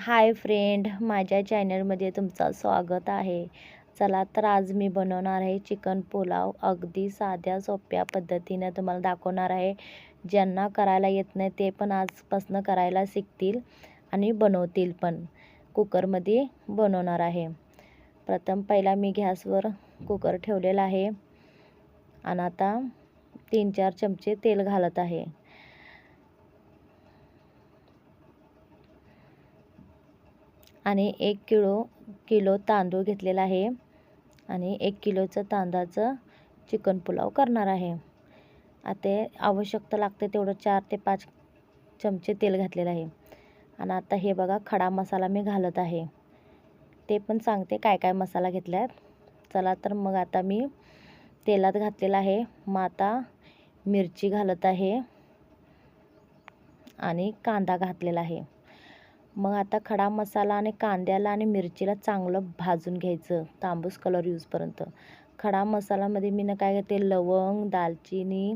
Hi friend माझ्या चॅनलमध्ये तुमचं स्वागत आहे. चला तर आज मी बनवणार आहे चिकन पुलाव. अगदी साध्या सोप्या पद्धतीनं तुम्हाला दाखवणार आहे. ज्यांना करायला येत नाही ते पण आजपासून करायला शिकतील आणि बनवतील पण. कुकरमध्ये बनवणार आहे. प्रथम पहिला मी गॅसवर कुकर ठेवलेला आहे. आणि आता तीन चार चमचे तेल घालत आहे. आणि एक किलो किलो तांदूळ घेतलेला आहे. आणि एक किलोचं तांदळाचं चिकन पुलाव करणार आहे. आता आवश्यकता लागते तेवढं चार ते पाच चमचे तेल घातलेलं आहे. आणि आता हे बघा खडा मसाला मी घालत आहे. ते पण सांगते काय काय मसाला घेतल्यात. चला तर मग आता मी तेलात घातलेला आहे. मग आता मिरची घालत आहे. आणि कांदा घातलेला आहे. मग आता खडा मसाला आणि कांद्याला आणि मिरचीला चांगलं भाजून घ्यायचं तांबूस कलर यूजपर्यंत खडा मसाल्यामध्ये मी ना काय घेते लवंग दालचिनी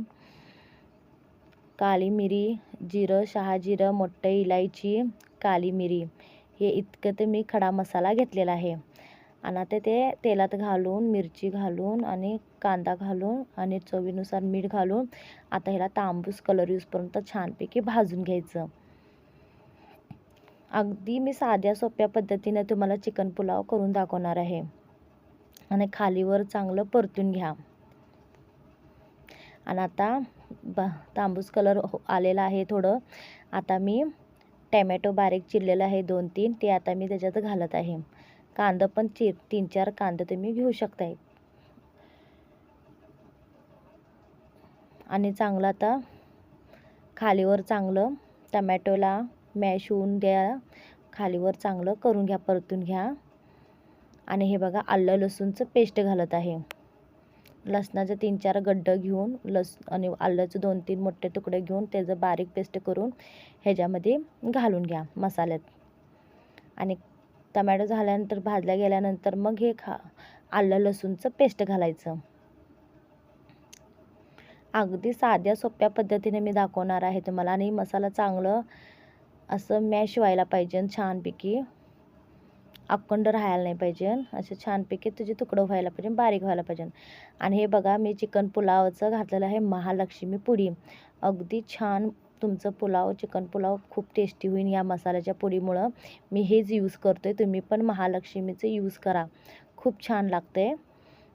काळी मिरी जिरं शहाजिरं मोठं इलायची काली मिरी. हे इतकं ते मी खडा मसाला घेतलेला आहे. आणि आता ते तेलात घालून मिरची घालून आणि कांदा घालून आणि चवीनुसार मीठ घालून आता ह्याला तांबूस कलर यूजपर्यंत छानपैकी भाजून घ्यायचं. अगदी मी साध्या सोप्या पद्धतीने तुम्हाला चिकन पुलाव करून दाखवणार आहे. आणि खालीवर चांगलं परतून घ्या. आणि आता बा तांबूस कलर हो, आलेला आहे थोडं. आता मी टॅमॅटो बारीक चिरलेलं आहे दोन तीन. ते आता मी त्याच्यात घालत आहे. कांदा पण चिर तीन चार कांदे तुम्ही घेऊ शकताय. आणि चांगलं आता खालीवर चांगलं टमॅटोला मॅश होऊन द्या खालीवर चांगलं करून घ्या परतून घ्या. आणि हे बघा आलं लसूणचं पेस्ट घालत आहे. लसणाचं तीन चार गड्डं घेऊन लस आणि आल्याचं दोन तीन मोठे तुकडे घेऊन त्याचं बारीक पेस्ट करून ह्याच्यामध्ये घालून घ्या मसाल्यात. आणि टमॅटो झाल्यानंतर भाजल्या गेल्यानंतर मग हे खा आलं लसूणचं पेस्ट घालायचं. अगदी साध्या सोप्या पद्धतीने मी दाखवणार आहे तुम्हाला. आणि मसाला चांगलं असं मॅश व्हायला पाहिजे छानपैकी अखंड राहायला नाही पाहिजे. असं छानपैकी तुझे तुकडं व्हायला पाहिजे बारीक व्हायला पाहिजे. आणि हे बघा मी चिकन पुलावचं घातलेलं आहे महालक्ष्मी पुडी अगदी छान तुमचं पुलाव चिकन पुलाव खूप टेस्टी होईल या मसाल्याच्या पुडीमुळं मी हेच यूज करतो आहे तुम्ही पण महालक्ष्मीचं यूज करा. खूप छान लागतं आहे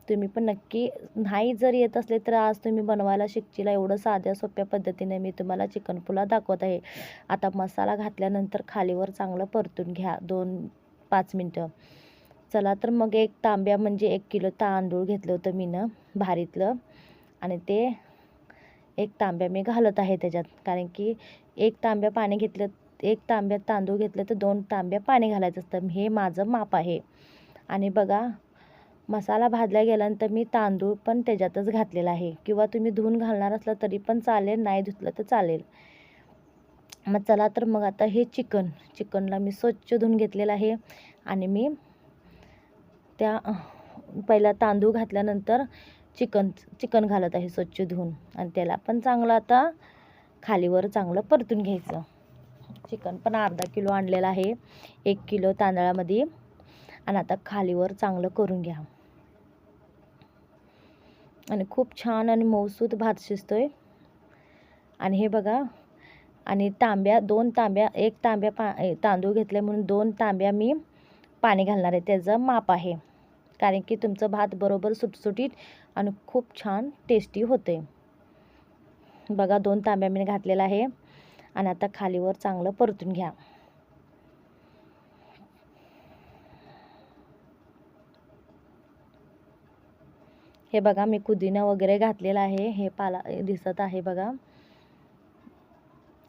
तुम्ही पण नक्की नाही जर येत असले तर आज तुम्ही बनवायला शिकचीला एवढं साध्या सोप्या पद्धतीने मी तुम्हाला चिकन पुलाव दाखवत आहे. आता मसाला घातल्यानंतर खालीवर चांगलं परतून घ्या दोन पाच मिनटं. चला तर मग एक तांब्या म्हणजे एक किलो तांदूळ घेतलं होतं मीनं भारीतलं. आणि ते एक तांब्या मी घालत आहे त्याच्यात. कारण की एक तांब्या पाणी घेतलं एक तांब्यात तांदूळ घेतलं तर दोन तांब्या पाणी घालायचं असतं. हे माझं माप आहे. आणि बघा मसाला भाजला गेल्यानंतर मी तांदूळ पण त्याच्यातच घातलेला आहे. किंवा तुम्ही धुवून घालणार असलं तरी पण चालेल नाही धुतलं तर चालेल. मग चला तर मग आता हे चिकन. चिकनला मी स्वच्छ धुवून घेतलेलं आहे. आणि मी त्या पहिला तांदूळ घातल्यानंतर चिकन चिकन घालत आहे स्वच्छ धुवून. आणि त्याला पण चांगलं आता खालीवर चांगलं परतून घ्यायचं. चिकन पण अर्धा किलो आणलेलं आहे. एक किलो तांदळामध्ये. आणि आता खालीवर चांगलं करून घ्या. आणि खूप छान आणि मौसूद भात शिजतो आहे आणि हे बघा आणि तांब्या दोन तांब्या एक तांब्या पा तांदूळ घेतले म्हणून दोन तांब्या मी पाणी घालणार आहे. त्याचं माप आहे. कारण की तुमचं भात बरोबर सुटसुटीत आणि खूप छान टेस्टी होते बघा दोन तांब्या मी घातलेला आहे. आणि आता खालीवर चांगलं परतून घ्या. हे बघा मी पुदिना वगैरे घातलेला आहे. हे पाला दिसत आहे बघा.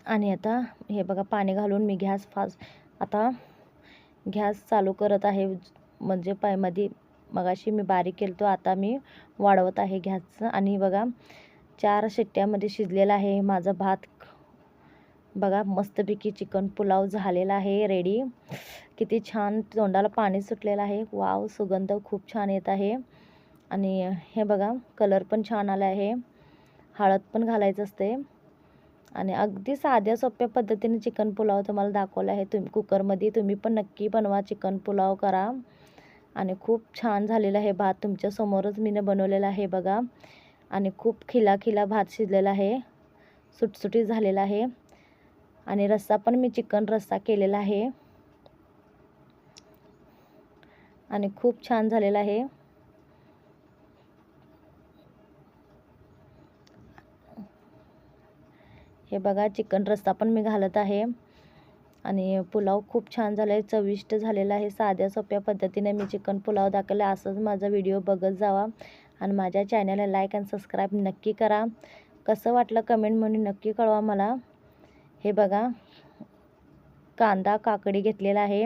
आणि आता हे बघा पाणी घालून मी गॅस फास्ट आता गॅस चालू करत आहे. म्हणजे पायमध्ये मगाशी मी बारीक केलं तो आता मी वाढवत आहे गॅसचं. आणि बघा चार शिट्ट्यामध्ये शिजलेला आहे माझा भात. बघा मस्तपैकी चिकन पुलाव झालेला आहे रेडी किती छान तोंडाला पाणी सुटलेलं आहे. वाव सुगंध खूप छान येत आहे. आणि हे बघा कलर पण छान आला आहे. हळद पण घालायचं असते. आणि अगदी साध्या सोप्या पद्धतीने चिकन पुलाव तुम्हाला दाखवला आहे. तुम्ही कुकरमध्ये तुम्ही पण नक्की बनवा. चिकन पुलाव करा. आणि खूप छान झालेला आहे भात. तुमच्यासमोरच मीनं बनवलेला आहे बघा. आणि खूप खिला खिला भात शिजलेला आहे. सुटसुटीत झालेला आहे. आणि रस्सा पण मी चिकन रस्सा केलेला आहे. आणि खूप छान झालेला आहे. हे बघा चिकन रस्सा पण मी घालत आहे. आणि पुलाव खूप छान झाला आहे चविष्ट झालेला आहे साध्या सोप्या पद्धतीने मी चिकन पुलाव दाखवला असंच माझा व्हिडिओ बघत जावा आणि माझ्या चॅनलला लाईक आणि सबस्क्राईब नक्की करा. कसं वाटलं कमेंट म्हणून नक्की कळवा मला. हे बघा कांदा काकडी घेतलेला आहे.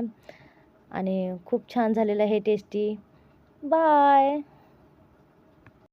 आणि खूप छान झालेलं आहे टेस्टी बाय